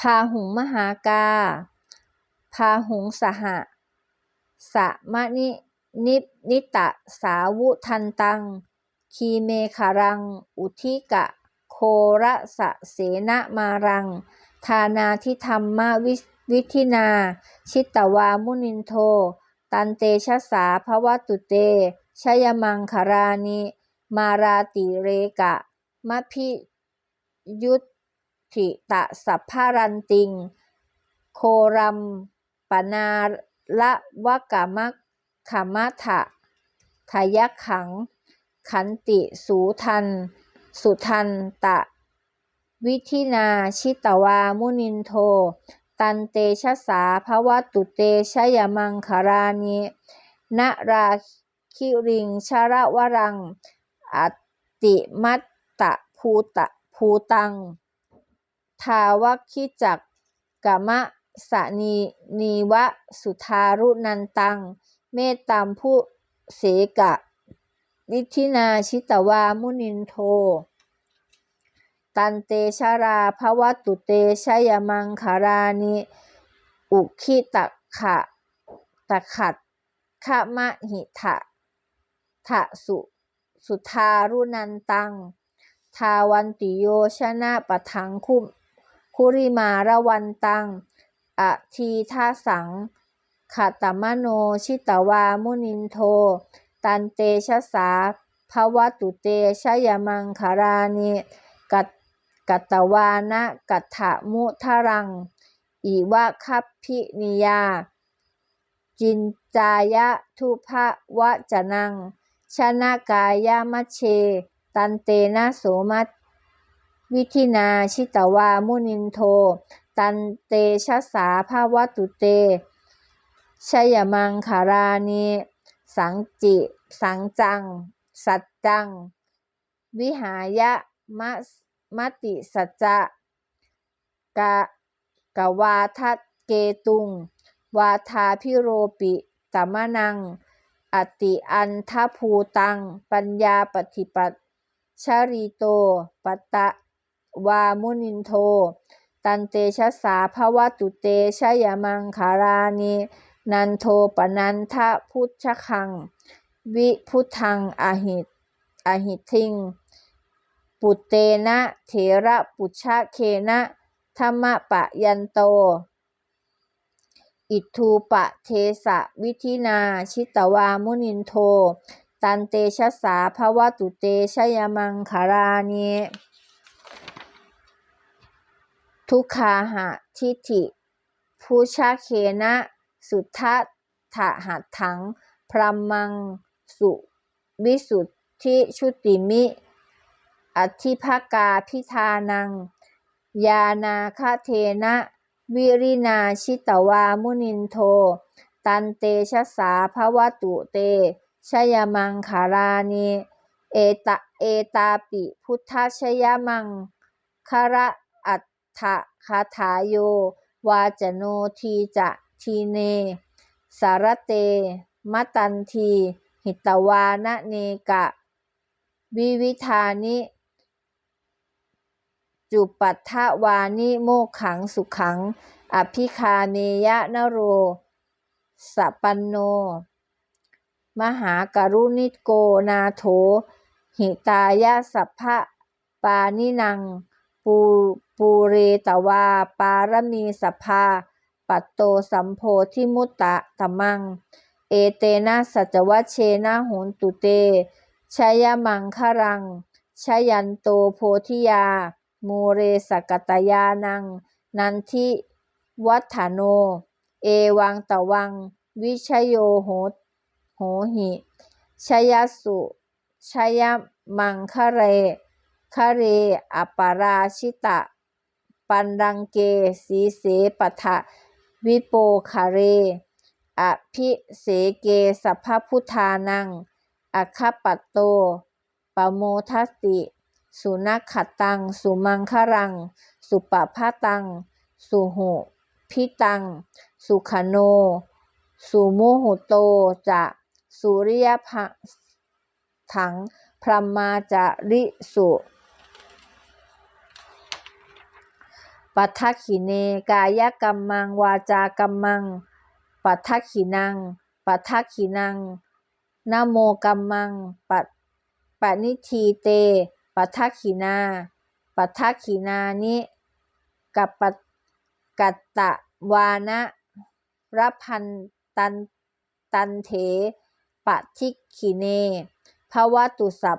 พาหุงมหากา พาหุงสหะสะมะนินินิตะสาวุทันตัง คีเมคารัง อุทิกะ โคระสะเสนะมารัง ทานาทิธรรมวิวิธินา ชิตตวามุนินโท ตันเตชะสาภวตุเตชยมังคารานิ มาราติเรกะมะพิยุต ถิตะสัพพารันติง โครัมปนาละวะกามะขมะทะทายักขัง ขันติสูทัน สุทันตะ วิธินาชิตวามุนินโท ตันเตชะสาภวตุเตชยมังคารานินราคิริงชระวรัง อติมัตตะภูตะภูตัง ทาวคิจักกะมะสะนีนีวะสุทารุนันตัง เมตตามผู้เสกะ นิธินาชิตวามุนินโท ตันเตชาราภวตุเตชยมังคารานิอุคิตะขะตะขัดขะมะหิทะทะสุสุทารุนันตัง ทาวันติโยชนะปะทังคุม คุริมาระวันตัง อทีทาสังขตมโนชิตวามุนินโท ตันเตชะสาภวตุเตชยมังคารานิกัตกัตตวานะกัตถะมุทรังอีวะคัพพินิยา จินจายะทุภะวะจนัง ชนะกายามัชเช ตันเตนะโสมัต วิธินาชิตวามุนินโท ตันเตชะสาภาวตุเตชยมังคารานิสังจิ สังจัง สัจจัง วิหายะมะมติสัจจะกะกวาทัตเกตุง วาทาพิโรปิตมะนัง อติอันทภูตัง ปัญญาปฏิปัตชริโต ปตะ วามุนินโท ตันเตชะสาภวตุเตชยมังคารานินันโทปนันทะพุทธคัง วิพุทธังอหิตอหิทิง ปุเตนะเถระปุชะเคนะธรรมปะยันโต อิทูปะเทสะวิธินาชิตวามุนินโท ตันเตชะสาภวตุเตชยมังคารานิ ทุกขาหะทิฐิภูชาเคนะ สุทัตถะหัตถัง พรมัง สุวิสุทธิชุติมิ อธิภกาพิธานัง ยานาคเทนะ วิรินาชิตวามุนินโท ตันเตชะสาภวตุเตชยมังคารานิเอตเอตาปิ พุทธชยมังคาระ อัตถะคาถาโยวาจโนทีจะทีเน สารเตมตันที หิตวานะเนกะ วิวิธานิ จุปัฏฐวานิโมขังสุขัง อภิคาเมยะนโรสปันโน มหากรุณิโกนาโถ หิตายะสัพพะปานินัง ปู ปูเรตวา ปารมีสัพพาปัตโตสัมโพธิมุตตะตมัง เอเตนะสัจวัชเชนะโหนตุเตชยมังครังชยันโตโพธิยาโมเรสกตยานัง นันทิวัฒโน เอวังตะวัง วิชโยโหโหหิชยสุชยมังคะเรคะเร อปาราชิตะ ปันดังเก สีเสปทะ วิโปคาเร อภิเสเกสัพพุทานัง อคปัตโต ปโมทัสติ สุนัขขตัง สุมังครัง สุปภาตัง สุหุพิตัง สุขโน สุโมหุโต จะ สุริยภถังพรหมาจาริสุ ปัททักขิเน กายกัมมัง วาจากัมมัง ปัททักขินัง ปัททักขินังนโมกัมมัง ปัปนิทีเต ปัททักขินา ปัททักขินานิกัปปกัตตะวานะรพันตันตันเถปทิกขิเนภวตุสัพ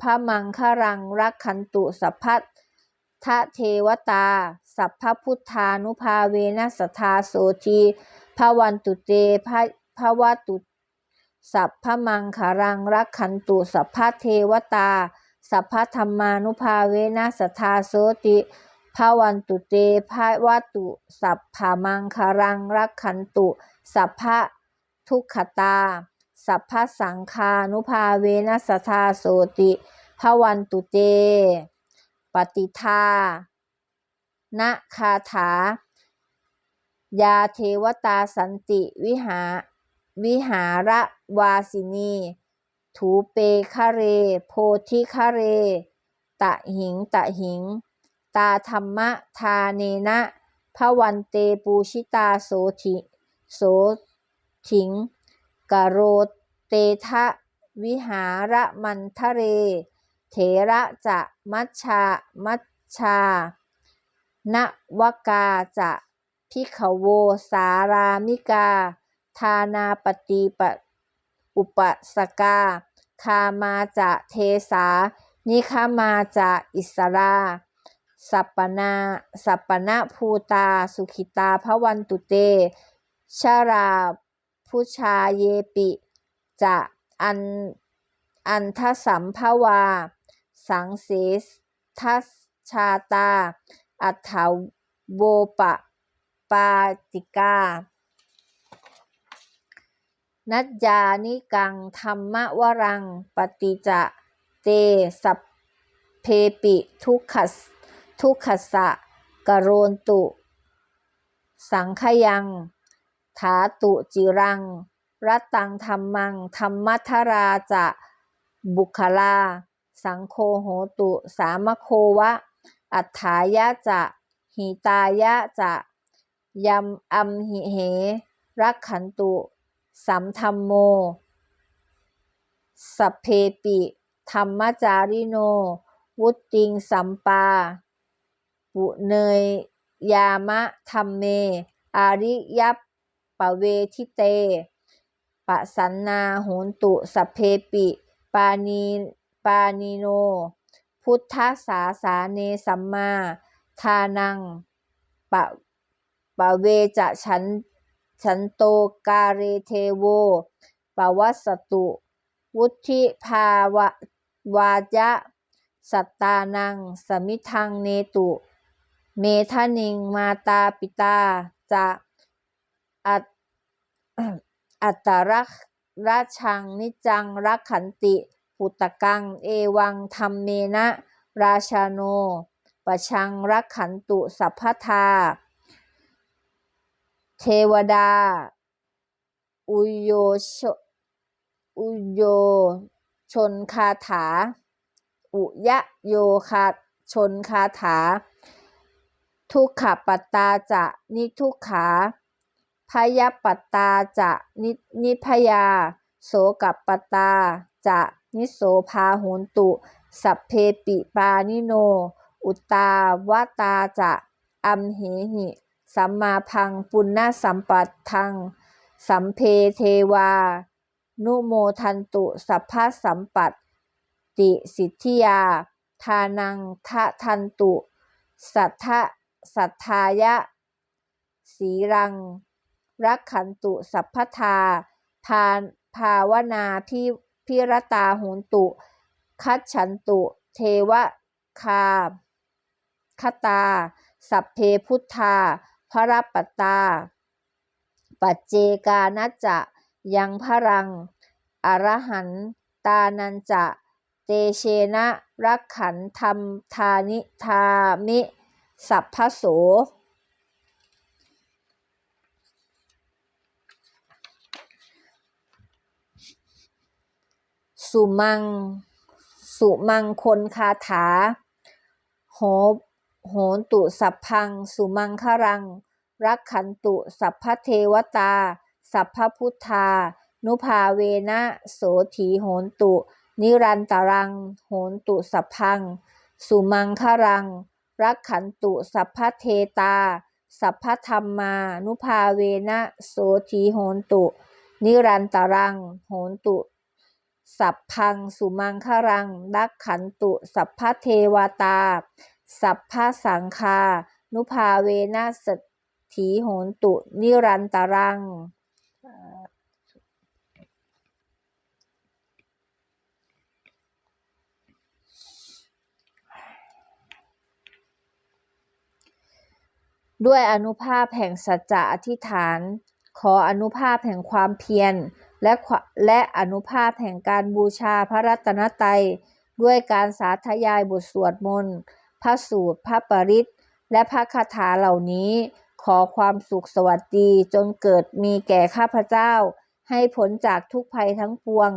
พะมังครังรักขันตุสัพพ ทะเทวตา สัพพะพุทธานุภาเวนัสทธาโสทีภวันตุเตภะภวตุสัพพมังคารังรักขันตุสัพพะเทวตา สัพพะธรรมานุภาเวนัสทธาโสติภวันตุเตภวตุ สัพพะมังคารังรักขันตุ สัพพะทุกขตา สัพพะสังคานุภาเวนัสทธาโสติภวันตุเต ปฏิทานะคาถา ยาเทวตาสันติวิหา วิหาระวาสินี ถูเปคะเร โพธิคะเร ตะหิงตะหิง ตาธรรมะทาเนนะพระวันเตปูชิตาโสธิโสถิงกโรเตทะวิหาระมันทะเร เถระจะมัชชา มัชชานวกาจะพิขโวสารามิกาทานาปฏิปอุปสกา คามาจะเทสา นิคามาจะอิสราสัปปนาสัปปนะภูตา สุขิตาพระวันตุเต ชาราพุชาเยปิ จะอันอันทสัมภวา สังเสทัสชาตา อัฏฐาโวปะปาติกา นัจานิกังธรรมวรัง ปฏิจะเตสัพเพปิทุขสทุขสะกโรนตุ สังขยังถาตุจิรัง รัตตังธรรมังธรรมัทราจะบุคลา สังโฆโหตุ สามโควะ อัฏฐายะจะ หิตายะจะยัมอัมหิเห รักขันตุ สัมธรรมโม สัพเพปิ ธรรมจาริโน วุตติงสัมปา ปุเนยยามะธรรมเม อาริยัปปะเวทิเต ปะสันนาโหนตุ สัพเพปิ ปานี ปานิโน พุทธสาสาเนสัมมาทานังปะปะเวจะฉันฉันโตกาเรเทโวปวัสสตุ วุธิภาวะวายะ สัตตานัง สมิทังเนตุ เมทานิงมาตาปิตาจะอัตอัตตรักราชังนิจังรักขันติ ปุตตะกัง เอวังธรรมเมนะ ราชาโน ปชังรักขันตุสัพพทา เทวดา อุโยชอุโยชนคาถา อุยะโยคาชนคาถา ทุกขปัตตาจะนิทุกขาพยปัตตาจะนินิพยา โสกับปตาจะ นิโสภาโหนตุ สัพเพปิปานิโน อุตาวตาจะอัมเหหิ สัมมาพังปุณณสัมปัตทัง สัมเพเทวา นุโมทันตุ สัพพะสัมปัตติสิทธิยา ทานังทะทันตุ สัทธะสัทธายะ สีรัง รักขันตุ สัพพทาพาภาวนาพิ พิรตาโหนตุ คัจฉันตุ เทวคาคตา สัพเพพุทธา พระปตตา ปัจเจกานัจจะ ยังพรัง อรหันตานันจะ เตเชนะรักขันธรรมทานิทามิ สัพพโส สุมัง สุมังคลคาถา โหโหนตุสัพพัง สุมังครัง รักขันตุ สัพพเทวตา สัพพพุทธา นุภาเวนะ โสถีโหนตุ นิรันตรัง โหนตุสัพพัง สุมังครัง รักขันตุ สัพพเทตา สัพพธรรมา นุภาเวนะ โสถีโหนตุ นิรันตรัง โหนตุ สัพพังสุมังครังรักขันตุ สัพพเทวตา สัพพสังคา นุภาเวนะสถีโหนตุ นิรันตรังด้วยอนุภาพแห่งสัจจะอธิษฐาน ขออนุภาพแห่งความเพียร และและอนุภาพแห่งการบูชาพระรัตนตรัยด้วยการสาธยายบทสวดมนต์พระสูตร พระปริตและพระคาถาเหล่านี้ ขอความสุขสวัสดีจงเกิดมีแก่ข้าพเจ้า ให้พ้นจากทุกภัยทั้งปวง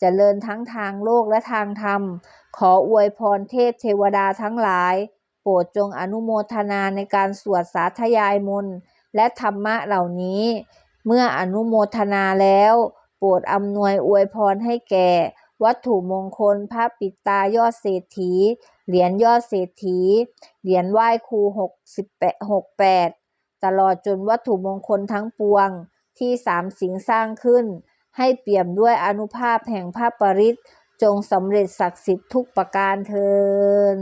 เจริญทั้งทางโลกและทางธรรม ขออวยพรเทพเทวดาทั้งหลาย โปรดจงอนุโมทนาในการสวดสาธยายมนต์และธรรมะเหล่านี้ เมื่ออนุโมทนาแล้ว โปรดอำนวยอวยพรให้แก่ วัตถุมงคลพระปิตายอดเศรษฐี เหรียญยอดเศรษฐี เหรียญไหว้ครูหกสิบแปดหกแปดตลอดจนวัตถุมงคลทั้งปวงที่สามสิงสร้างขึ้น ให้เปี่ยมด้วยอนุภาพแห่งพระปริตจงสำเร็จศักดิ์สิทธิ์ทุกประการเทิน